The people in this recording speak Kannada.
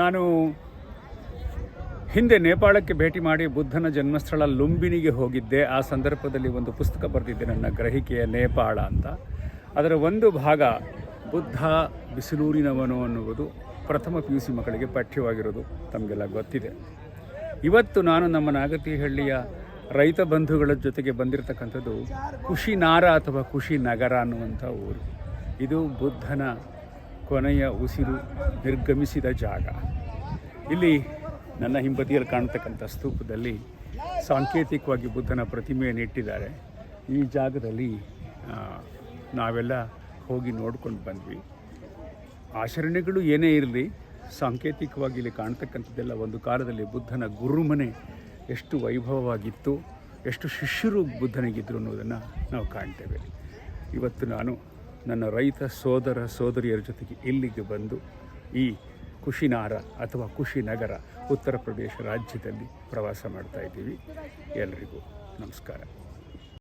ನಾನು ಹಿಂದೆ ನೇಪಾಳಕ್ಕೆ ಭೇಟಿ ಮಾಡಿ ಬುದ್ಧನ ಜನ್ಮಸ್ಥಳ ಲುಂಬಿನಿಗೆ ಹೋಗಿದ್ದೆ. ಆ ಸಂದರ್ಭದಲ್ಲಿ ಒಂದು ಪುಸ್ತಕ ಬರೆದಿದ್ದೆ ನನ್ನ ಗ್ರಹಿಕೆಯ ನೇಪಾಳ ಅಂತ. ಅದರ ಒಂದು ಭಾಗ ಬುದ್ಧ ಬಿಸಿಲೂರಿನವನು ಅನ್ನುವುದು. ಪ್ರಥಮ ಪಿ ಯು ಸಿ ಮಕ್ಕಳಿಗೆ ಪಠ್ಯವಾಗಿರೋದು ತಮಗೆಲ್ಲ ಗೊತ್ತಿದೆ. ಇವತ್ತು ನಾನು ನಮ್ಮ ನಾಗತಿಹಳ್ಳಿಯ ರೈತ ಬಂಧುಗಳ ಜೊತೆಗೆ ಬಂದಿರತಕ್ಕಂಥದ್ದು ಕುಶಿನಾರ ಅಥವಾ ಕುಶಿನಗರ ಅನ್ನುವಂಥ ಊರು. ಇದು ಬುದ್ಧನ ಕೊನೆಯ ಉಸಿರು ನಿರ್ಗಮಿಸಿದ ಜಾಗ. ಇಲ್ಲಿ ನನ್ನ ಹಿಂಬದಿಯಲ್ಲಿ ಕಾಣ್ತಕ್ಕಂಥ ಸ್ತೂಪದಲ್ಲಿ ಸಾಂಕೇತಿಕವಾಗಿ ಬುದ್ಧನ ಪ್ರತಿಮೆಯನ್ನು ಇಟ್ಟಿದ್ದಾರೆ. ಈ ಜಾಗದಲ್ಲಿ ನಾವೆಲ್ಲ ಹೋಗಿ ನೋಡ್ಕೊಂಡು ಬಂದ್ವಿ. ಆಚರಣೆಗಳು ಏನೇ ಇರಲಿ, ಸಾಂಕೇತಿಕವಾಗಿ ಇಲ್ಲಿ ಕಾಣ್ತಕ್ಕಂಥದ್ದೆಲ್ಲ ಒಂದು ಕಾಲದಲ್ಲಿ ಬುದ್ಧನ ಗುರುಮನೆ ಎಷ್ಟು ವೈಭವವಾಗಿತ್ತು, ಎಷ್ಟು ಶಿಷ್ಯರು ಬುದ್ಧನಿಗಿದ್ರು ಅನ್ನೋದನ್ನು ನಾವು ಕಾಣ್ತೇವೆ. ಇವತ್ತು ನಾನು ನನ್ನ ರೈತ ಸೋದರ ಸೋದರಿಯರ ಜೊತೆಗೆ ಇಲ್ಲಿಗೆ ಬಂದು ಈ ಕುಶಿನಾರ ಅಥವಾ ಕುಶಿನಗರ ಉತ್ತರ ಪ್ರದೇಶ ರಾಜ್ಯದಲ್ಲಿ ಪ್ರವಾಸ ಮಾಡ್ತಾ ಇದ್ದೀವಿ. ಎಲ್ರಿಗೂ ನಮಸ್ಕಾರ.